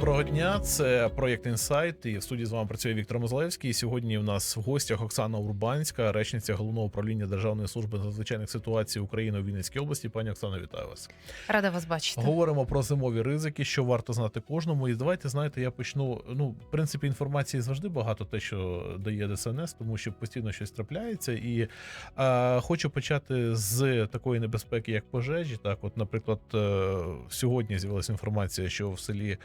Доброго дня, це проєкт Інсайт. І в студії з вами працює Віктор Мозлевський. І сьогодні в нас в гостях Оксана Урбанська, речниця головного управління Державної служби з надзвичайних ситуацій України у Вінницькій області. Пані Оксана, вітаю вас. Рада вас бачити. Говоримо про зимові ризики, що варто знати кожному. І давайте знаєте, я почну. Ну, в принципі, інформації завжди багато, те, що дає ДСНС, тому що постійно щось трапляється. І е, хочу почати з такої небезпеки, як пожежі. Так, от, наприклад, е, сьогодні з'явилася інформація, що в селі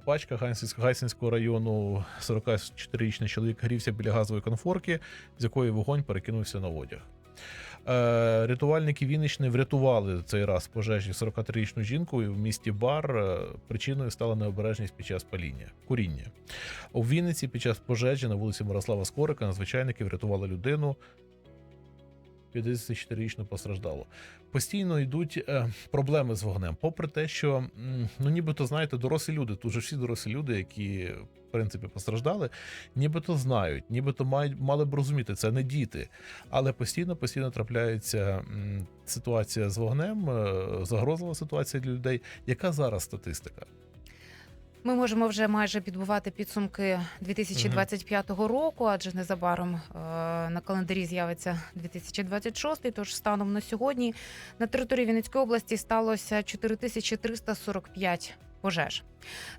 Гайсинськ- Гайсинського району 44-річний чоловік грівся біля газової конфорки, з якої вогонь перекинувся на одяг. Е, рятувальники Вінничини врятували цей раз пожежі 43-річну жінку в місті Бар. Е, Причиною стала необережність під час паління куріння. У Вінниці під час пожежі на вулиці Мирослава Скорика надзвичайники врятували людину. 54-річну постраждало. Постійно йдуть е, проблеми з вогнем. Попри те, що ну нібито знаєте, дорослі люди, тут же всі дорослі люди, які в принципі постраждали, нібито знають, нібито мають мали б розуміти, це не діти. Але постійно, постійно трапляється ситуація з вогнем, е, загрозлива ситуація для людей. Яка зараз статистика? Ми можемо вже майже підбувати підсумки 2025 року, адже незабаром е, на календарі з'явиться 2026. Тож станом на сьогодні на території Вінницької області сталося 4345 пожеж.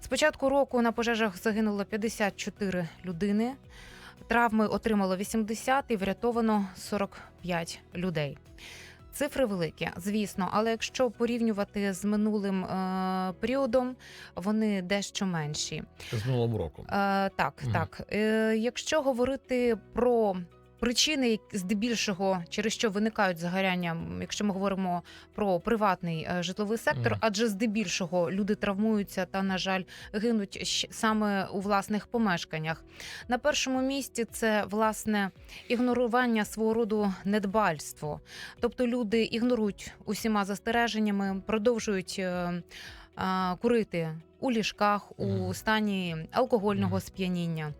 З початку року на пожежах загинуло 54 людини. Травми отримало 80 і врятовано 45 людей. Цифри великі, звісно, але якщо порівнювати з минулим е, періодом, вони дещо менші. З минулим року. Е, так, угу. так. Е, якщо говорити про причини, здебільшого через що виникають загоряння, якщо ми говоримо про приватний е, житловий сектор, Мгм. адже здебільшого люди травмуються та, на жаль, гинуть саме у власних помешканнях. На першому місці це власне ігнорування свого роду недбальство. Тобто люди ігнорують усіма застереженнями, продовжують. е, а, Курити у ліжках у стані алкогольного Мгм. сп'яніння.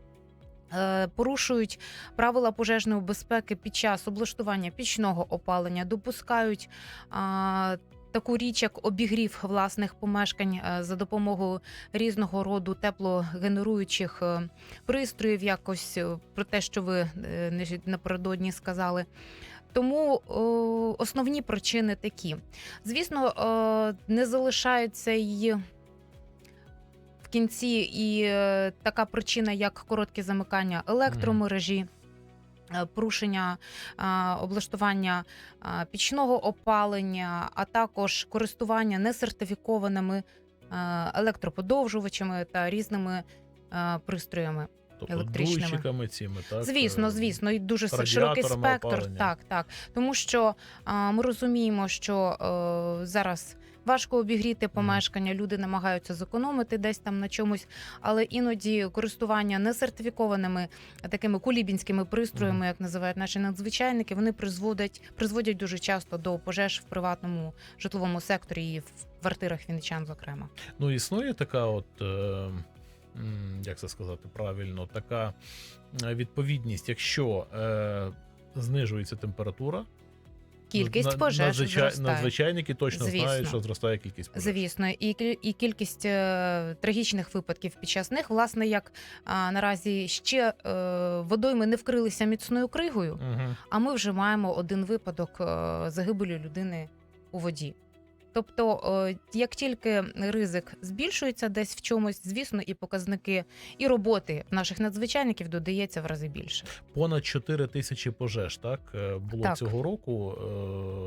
Е, Порушують правила пожежної безпеки під час облаштування пічного опалення, допускають таку річ, як обігрів власних помешкань е, за допомогою різного роду теплогенеруючих е, пристроїв, якось про те, що ви напередодні сказали. Тому основні причини такі. Звісно, не залишається й кінці і е, така причина, як коротке замикання електромережі. е, Порушення облаштування пічного опалення, а також користування несертифікованими а, електроподовжувачами та різними пристроями. Тобто електричними. дуйчиками цими, так? Звісно, е, звісно, і дуже широкий спектр. опалення. Так, так. Тому що а, ми розуміємо, що е, зараз важко обігріти помешкання, люди намагаються зекономити десь там на чомусь, але іноді користування несертифікованими такими кулібінськими пристроями, як називають наші надзвичайники, вони призводять, призводять дуже часто до пожеж в приватному житловому секторі і в квартирах вінничан, зокрема. Ну, існує така, от, е, як це сказати правильно, така е, відповідність, якщо е, знижується температура. Кількість пожеж надзвичай- зростає. надзвичайники точно Звісно. знають, що зростає кількість пожеж. Звісно, і і кількість е, трагічних випадків під час них, власне, як а, наразі ще е, водойми не вкрилися міцною кригою, Угу. а ми вже маємо один випадок е, загибелі людини у воді. Тобто, е, як тільки ризик збільшується десь в чомусь, звісно, і показники і роботи наших надзвичайників додається в рази більше. Понад 4 тисячі пожеж, так е, було Так. цього року.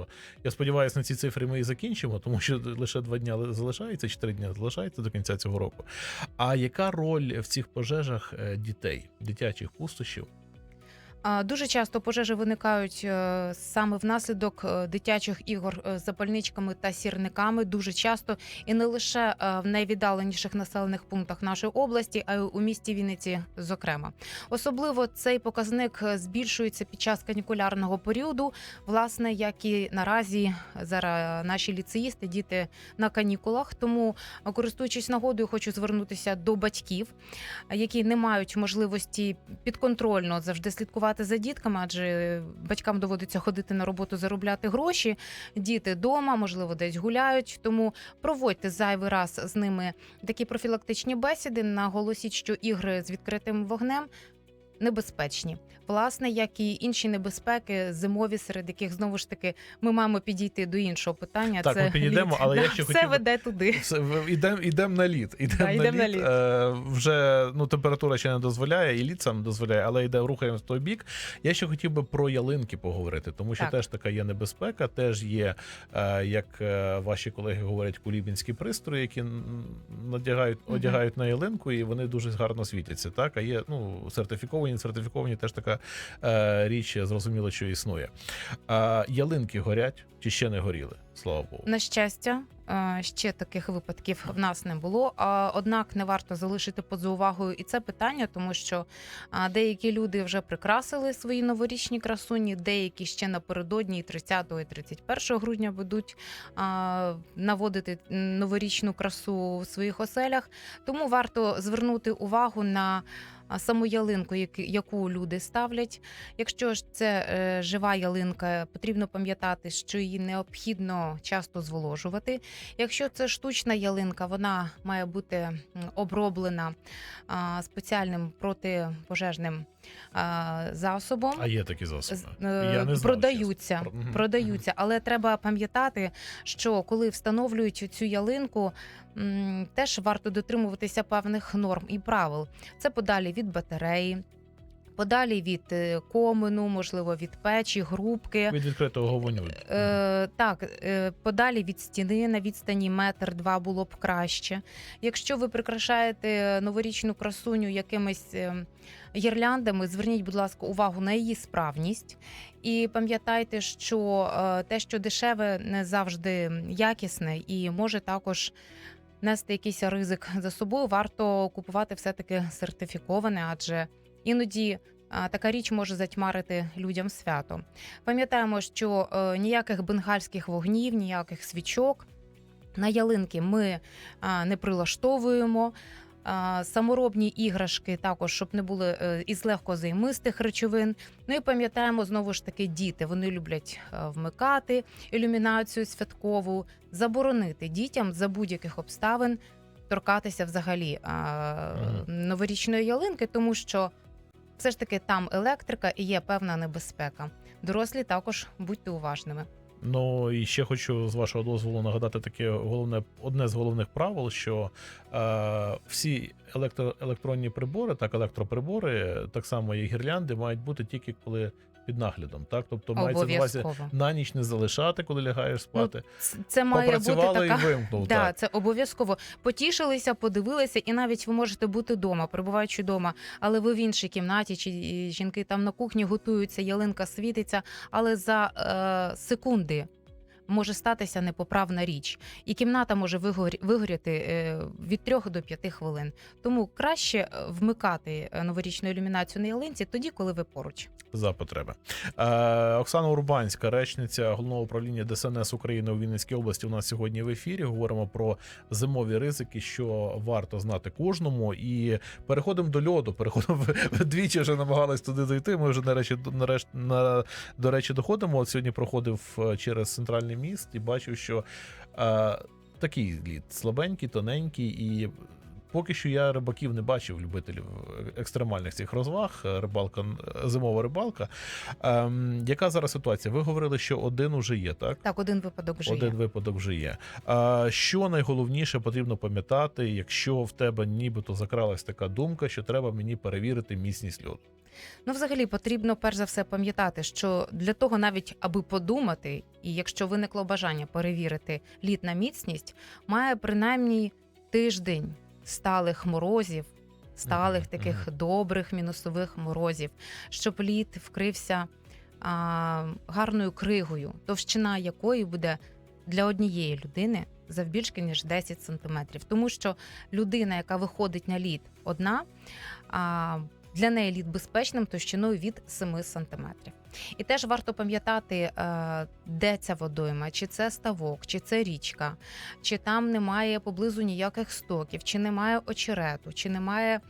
Е, Я сподіваюся, на ці цифри ми і закінчимо, тому що лише два дня ли- залишається, 4 дні залишається до кінця цього року. А яка роль в цих пожежах дітей, дитячих пустощів? Дуже часто пожежі виникають е, саме внаслідок е, дитячих ігор е, з запальничками та сірниками. Дуже часто і не лише в найвіддаленіших населених пунктах нашої області, а й у місті Вінниці, зокрема. Особливо цей показник збільшується під час канікулярного періоду, власне, як і наразі зараз наші ліцеїсти, діти на канікулах. Тому, користуючись нагодою, хочу звернутися до батьків, які не мають можливості підконтрольно завжди слідкувати за дітками, адже батькам доводиться ходити на роботу, заробляти гроші. Діти вдома, можливо, десь гуляють. Тому проводьте зайвий раз з ними такі профілактичні бесіди. Наголосіть, що ігри з відкритим вогнем. Небезпечні, власне, як і інші небезпеки, зимові, серед яких знову ж таки ми маємо підійти до іншого питання. Так, це ми підійдемо, лід. але Да, я ще все хотів веде туди. Ідемо ідем на лід. Ідем Да, на, лід. на лід. Е, вже ну, температура ще не дозволяє, і лід сам дозволяє, але йде рухаємо в той бік. Я ще хотів би про ялинки поговорити, тому що Так. теж така є небезпека, теж є, е, як е, ваші колеги говорять, кулібінські пристрої, які надягають, одягають на ялинку, і вони дуже гарно світяться. Так, а є ну, сертифіковані, не сертифіковані, теж така е, річ, зрозуміло, що існує. А ялинки горять чи ще не горіли? Слава Богу. На щастя, е, ще таких випадків в нас не було. Однак не варто залишити поза увагою і це питання, тому що деякі люди вже прикрасили свої новорічні красуні, деякі ще напередодні і 30 і 31 грудня будуть наводити новорічну красу в своїх оселях. Тому варто звернути увагу на. Саму ялинку, яку- люди ставлять. Якщо ж це е, жива ялинка, потрібно пам'ятати, що її необхідно часто зволожувати. Якщо це штучна ялинка, вона має бути оброблена спеціальним протипожежним засобом. А є такі засоби. З- Я е, не знав, продаються, чесно. Продаються, але треба пам'ятати, що коли встановлюють цю ялинку, теж варто дотримуватися певних норм і правил. Це подалі від батареї. Подалі від е, комину, можливо, від печі, грубки. Від відкритого вогню. Е, так, е, подалі від стіни на відстані метр-два було б краще. Якщо ви прикрашаєте новорічну красуню якимись е, гірляндами, зверніть, будь ласка, увагу на її справність. І пам'ятайте, що е, те, що дешеве, не завжди якісне, і може також нести якийсь ризик за собою. Варто купувати все-таки сертифіковане, адже іноді. Така річ може затьмарити людям свято. Пам'ятаємо, що е, ніяких бенгальських вогнів, ніяких свічок на ялинки ми не прилаштовуємо. Саморобні іграшки також, щоб не були е, із легкозаймистих речовин. Ну і пам'ятаємо знову ж таки діти. Вони люблять е, вмикати ілюмінацію святкову, заборонити дітям за будь-яких обставин торкатися взагалі новорічної ялинки, тому що все ж таки там електрика і є певна небезпека. Дорослі також будьте уважними. Ну і ще хочу з вашого дозволу нагадати таке головне, одне з головних правил, що е, всі електро, електронні прибори, так електроприбори, так само і гірлянди, мають бути тільки коли під наглядом. Так, тобто мається на увазі на ніч не залишати, коли лягаєш спати. Це- Це має бути така. і вимкнув. Да, так. це обов'язково. Потішилися, подивилися, і навіть ви можете бути вдома, перебуваючи вдома, але ви в іншій кімнаті, чи жінки там на кухні готуються, ялинка світиться, але за е, секунди. Може статися непоправна річ, і кімната може вигорі, вигоріти е, від 3 до 5 хвилин. Тому краще е, вмикати е, новорічну ілюмінацію на ялинці тоді, коли ви поруч. за потреби. Е, Оксана Урбанська, речниця головного управління ДСНС України у Вінницькій області. У нас сьогодні в ефірі. Говоримо про зимові ризики, що варто знати кожному. І переходимо до льоду. Переходимо двічі вже намагались туди дойти. Ми вже нарешті нарешті на до речі доходимо. От сьогодні проходив через центральний міст і бачив, що е, такий лід слабенький, тоненький і. Поки що я рибаків не бачив, любителів екстремальних цих розваг, е, рибалка, е, зимова рибалка. Ем, яка зараз ситуація? Ви говорили, що один уже є, так? Так, один випадок вже Один є. випадок вже є. А, що найголовніше потрібно пам'ятати, якщо в тебе нібито закралась така думка, що треба мені перевірити міцність льоду? Ну, взагалі, потрібно перш за все пам'ятати, що для того, навіть аби подумати, і якщо виникло бажання перевірити лід на міцність, має принаймні тиждень сталих морозів, сталих Мгм, таких добрих мінусових морозів, щоб лід вкрився а, гарною кригою, товщина якої буде для однієї людини завбільшки ніж 10 сантиметрів. Тому що людина, яка виходить на лід одна, а, для неї лід безпечним товщиною від 7 сантиметрів. І теж варто пам'ятати, е, де ця водойма, чи це ставок, чи це річка, чи там немає поблизу ніяких стоків, чи немає очерету, чи немає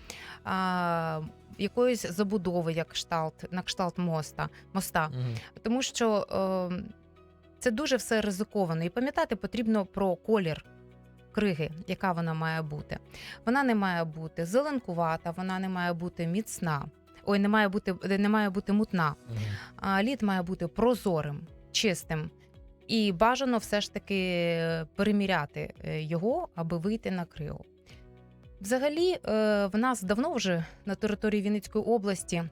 якоїсь забудови, як кшталт, на кшталт моста, моста. Мгм. Тому що е, це дуже все ризиковано. І пам'ятати потрібно про колір криги, яка вона має бути. Вона не має бути зеленкувата, вона не має бути міцна. Ой, не має бути, не має бути мутна. А лід має бути прозорим, чистим. І бажано все ж таки переміряти е, його, аби вийти на криво. Взагалі, е, в нас давно вже на території Вінницької області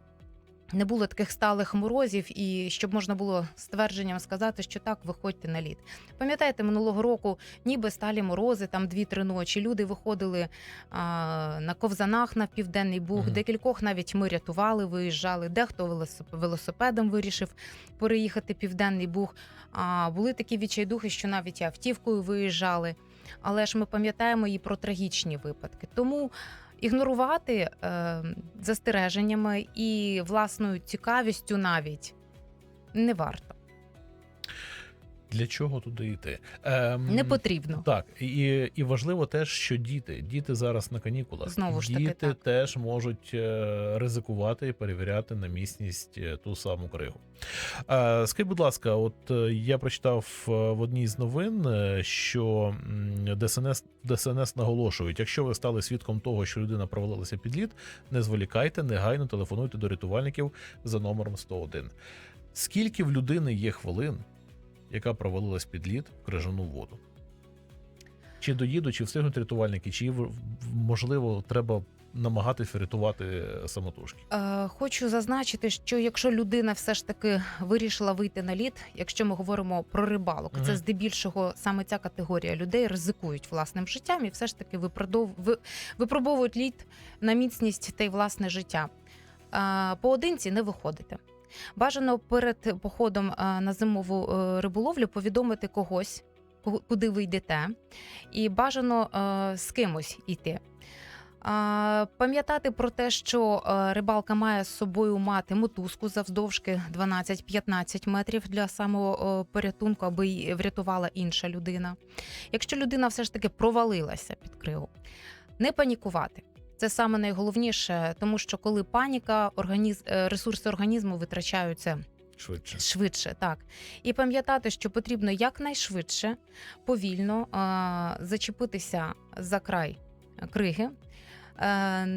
не було таких сталих морозів, і щоб можна було з твердженням сказати, що так, виходьте на лід. Пам'ятаєте, минулого року ніби сталі морози, там 2-3 ночі. Люди виходили а, на ковзанах на південний буг. Мгм. Декількох навіть ми рятували, виїжджали. Дехто велосип- велосипедом вирішив переїхати південний буг. А були такі відчайдухи, що навіть автівкою виїжджали. Але ж ми пам'ятаємо і про трагічні випадки. Тому ігнорувати е, застереженнями і власною цікавістю навіть не варто. Для чого туди йти? Ем, Не потрібно. Так, і, і важливо теж, що діти. Діти зараз на канікулах. Знову ж таки, діти так. теж можуть е, ризикувати і перевіряти на місність е, ту саму кригу. Е, скажіть, будь ласка, от е, я прочитав в одній з новин, що ДСНС, ДСНС наголошують, якщо ви стали свідком того, що людина провалилася під лід, не зволікайте, негайно телефонуйте до рятувальників за номером 101. Скільки в людини є хвилин, яка провалилась під лід в крижану воду? Чи доїдуть, чи встигнуть рятувальники, чи можливо треба намагатись врятувати е, самотужки? Е, Хочу зазначити, що якщо людина все ж таки вирішила вийти на лід, якщо ми говоримо про рибалок, це здебільшого саме ця категорія людей ризикують власним життям і все ж таки випродов... випробовують лід на міцність та й власне життя. Е, Поодинці не виходите. Бажано перед походом е, на зимову е, риболовлю повідомити когось, куди ви йдете, і бажано е, з кимось йти. Пам'ятати про те, що рибалка має з собою мати мотузку завдовжки 12-15 метрів для самого порятунку, аби її врятувала інша людина. Якщо людина все ж таки провалилася під кригу, не панікувати. Це саме найголовніше, тому що коли паніка, організ... е, ресурси організму витрачаються Швидше. швидше, так. І пам'ятати, що потрібно якнайшвидше, повільно а, зачепитися за край криги. е,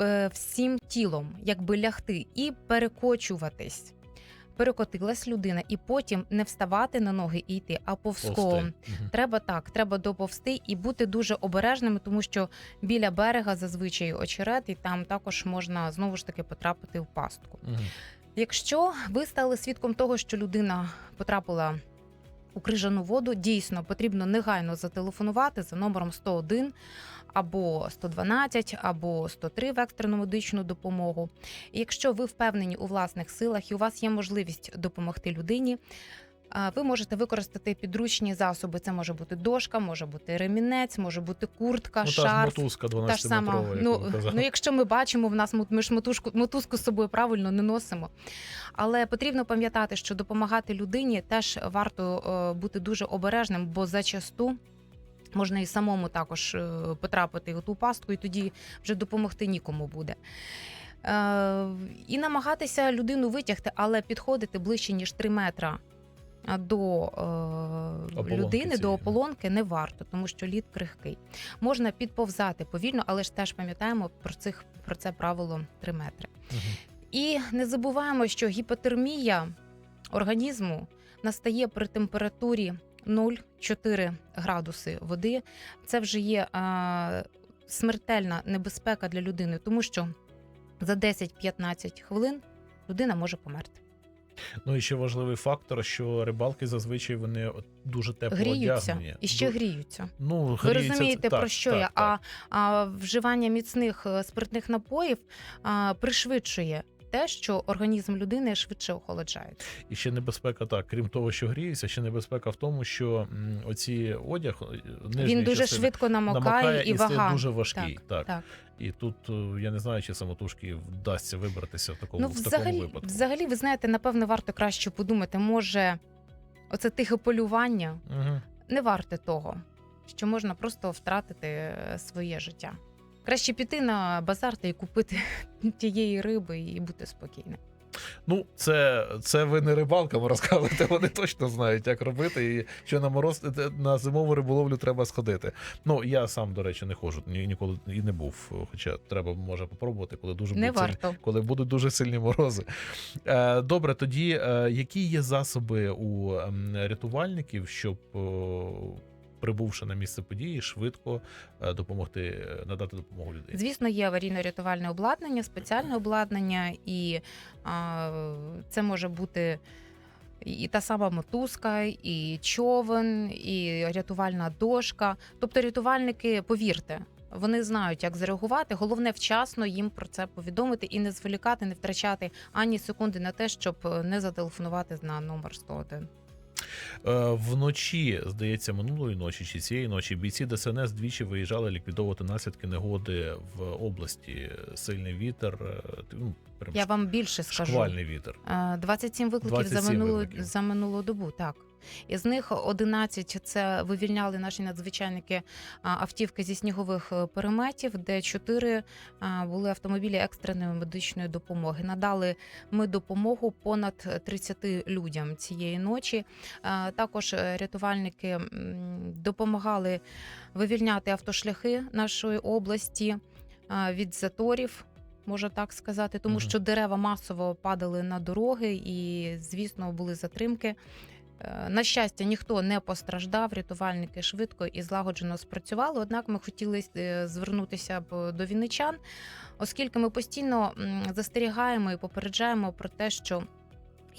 е, Всім тілом, якби лягти і перекочуватись. Перекотилась людина, і потім не вставати на ноги і йти, а повзком. Повсти. Треба так, треба доповзти і бути дуже обережними, тому що біля берега зазвичай очерет, і там також можна знову ж таки потрапити в пастку. Мгм. Якщо ви стали свідком того, що людина потрапила у крижану воду, дійсно потрібно негайно зателефонувати за номером 101 або 112, або 103 в екстрену медичну допомогу. І якщо ви впевнені у власних силах і у вас є можливість допомогти людині. Ви можете використати підручні засоби. Це може бути дошка, може бути ремінець, може бути куртка, Ну, шарф. мотузка Та ж сама, 12-метрова, ну, ну якщо ми бачимо, в нас ми ж мотузку, мотузку з собою правильно не носимо. Але потрібно пам'ятати, що допомагати людині теж варто е, бути дуже обережним, бо зачасту. Можна і самому також е, потрапити у ту пастку, і тоді вже допомогти нікому буде. Е, і намагатися людину витягти, але підходити ближче, ніж 3 метра до е, Ополонки людини, до ополонки не варто, тому що лід крихкий. Можна підповзати повільно, але ж теж пам'ятаємо про, цих, про це правило 3 метри. Мгм. І не забуваємо, що гіпотермія організму настає при температурі 0,4 градуси води. Це вже є е, смертельна небезпека для людини, тому що за 10-15 хвилин людина може померти. Ну і ще важливий фактор, що рибалки зазвичай вони от дуже тепло Гріються одягнені. і ще гріються. Ну, Ви гріються, це- розумієте, так, про що так, я? так. А, а вживання міцних е, спиртних напоїв а, пришвидшує те, що організм людини швидше охолоджає. І ще небезпека так, крім того, що гріється, ще небезпека в тому, що оці одяг е, Він дуже швидко намокає, намокає і і вага. дуже важкий. Так, Так, так. І тут е, я не знаю, чи самотужки вдасться вибратися в такому, Ну, в такому випадку. взагалі, ви знаєте, напевно, варто краще подумати, може, оце тихе полювання Угу. не варте того, що можна просто втратити е, своє життя. Краще піти на базар та й купити тієї риби і бути спокійним. Ну, це, це ви не рибалкам розказуєте, вони точно знають, як робити, і що на мороз е, на зимову риболовлю треба сходити. Ну, я сам, до речі, не ходжу, ні, ніколи і не був. Хоча треба може попробувати, коли дуже Не будуть варто. коли будуть дуже сильні морози. Е, добре, тоді е, які є засоби у ем, рятувальників, щоб. Прибувши на місце події, швидко е, допомогти е, надати допомогу людині. Звісно, є аварійно-рятувальне обладнання, спеціальне обладнання, і а, це може бути і та сама мотузка, і човен, і рятувальна дошка. Тобто, рятувальники, повірте. Вони знають, як зреагувати. Головне вчасно їм про це повідомити і не зволікати, не втрачати ані секунди на те, щоб не зателефонувати на номер 101. Е, Вночі, здається, минулої ночі чи цієї ночі бійці ДСНС двічі виїжджали ліквідовувати наслідки негоди в області. Сильний вітер, е, ну, прям Я вам більше скажу. шквальний вітер. Е, 27 викликів за 27 минулу викликів. за минулу добу. Так із них 11 це вивільняли наші надзвичайники а, автівки зі снігових е, переметів, де 4 а, були автомобілі екстреної медичної допомоги. Надали ми допомогу понад 30 людям цієї ночі. Е, Також е, рятувальники м, допомагали вивільняти автошляхи нашої області від заторів. Можна так сказати, тому Мгм. що дерева масово падали на дороги, і звісно були затримки. Е, На щастя, ніхто не постраждав. Рятувальники швидко і злагоджено спрацювали. Однак ми хотіли е, звернутися б до вінничан, оскільки ми постійно застерігаємо і попереджаємо про те, що.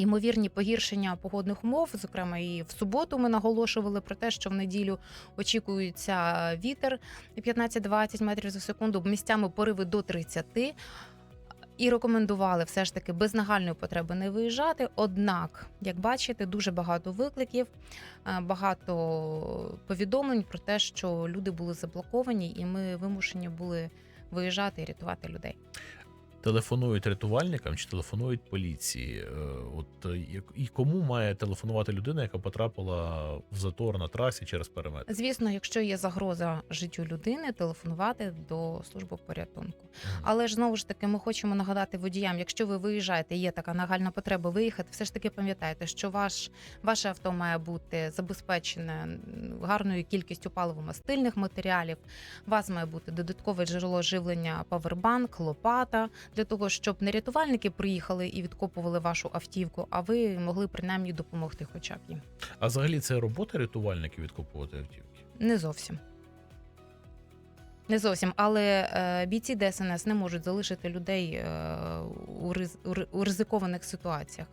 Ймовірні погіршення погодних умов, зокрема і в суботу ми наголошували про те, що в неділю очікується вітер 15-20 метрів за секунду, місцями пориви до 30. І рекомендували все ж таки без нагальної потреби не виїжджати. Однак, як бачите, дуже багато викликів, е, багато повідомлень про те, що люди були заблоковані, і ми вимушені були виїжджати і рятувати людей. Телефонують рятувальникам чи телефонують поліції? Е, От е, і кому має телефонувати людина, яка потрапила в затор на трасі через переметр? Звісно, якщо є загроза життю людини, телефонувати до служби порятунку. Але ж знову ж таки, ми хочемо нагадати водіям, якщо ви виїжджаєте, є така нагальна потреба виїхати, все ж таки пам'ятайте, що ваш ваше авто має бути забезпечене гарною кількістю паливо-мастильних матеріалів. У вас має бути додаткове джерело живлення павербанк, лопата для того, щоб не рятувальники приїхали і відкопували вашу автівку, а ви могли принаймні допомогти, хоча б їм. А взагалі це робота рятувальників відкопувати автівки? Не зовсім. Не зовсім, але е, бійці ДСНС не можуть залишити людей е, у, риз, у, у ризикованих ситуаціях.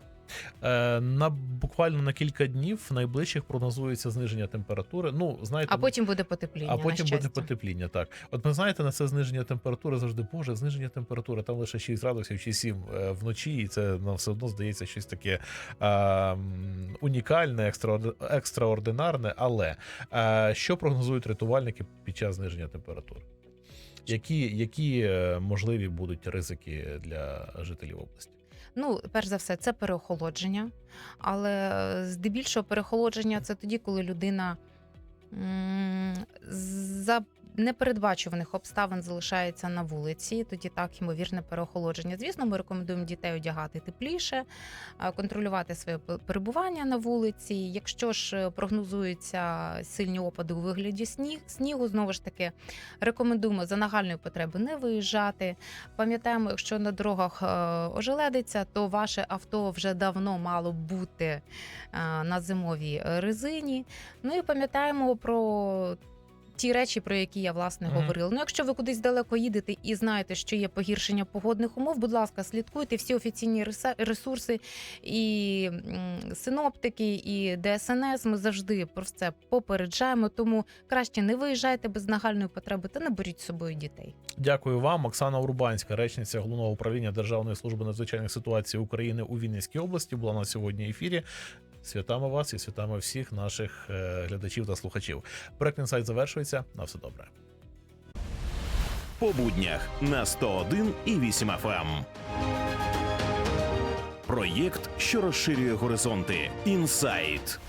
Е, на буквально на кілька днів найближчих прогнозується зниження температури. Ну знаєте, А потім буде потепління. а потім буде потепління. Так, от ми знаєте, на це зниження температури завжди Боже, зниження температури. Там лише 6 градусів чи 7 е, вночі, і це нам все одно здається щось таке е, унікальне, екстраорди- екстраординарне. Але е, що прогнозують рятувальники під час зниження температури? Які, які е, можливі будуть ризики для жителів області? Ну, перш за все, це переохолодження. Але е, здебільшого переохолодження це тоді, коли людина за непередбачуваних обставин залишається на вулиці, тоді так ймовірне переохолодження. Звісно, ми рекомендуємо дітей одягати тепліше, контролювати своє перебування на вулиці. Якщо ж е, прогнозуються сильні опади у вигляді сніг, снігу, знову ж таки рекомендуємо за нагальної потреби не виїжджати. Пам'ятаємо, якщо на дорогах е, ожеледиться, то ваше авто вже давно мало бути е, на зимовій резині. Ну і пам'ятаємо про ті речі, про які я власне говорила. Ну, якщо ви кудись далеко їдете і знаєте, що є погіршення погодних умов, будь ласка, слідкуйте всі офіційні ресурси і синоптики, і ДСНС. Ми завжди про це попереджаємо. Тому краще не виїжджайте без нагальної потреби та не беріть з собою дітей. Дякую вам, Оксана Урбанська, речниця головного управління Державної служби надзвичайних ситуацій України у Вінницькій області, була на сьогодні ефірі. Святами вас і святами всіх наших е, глядачів та слухачів. Проект інсайт завершується. На все добре. По буднях на 101 і 8 FM. Проєкт, що розширює горизонти. Інсайт.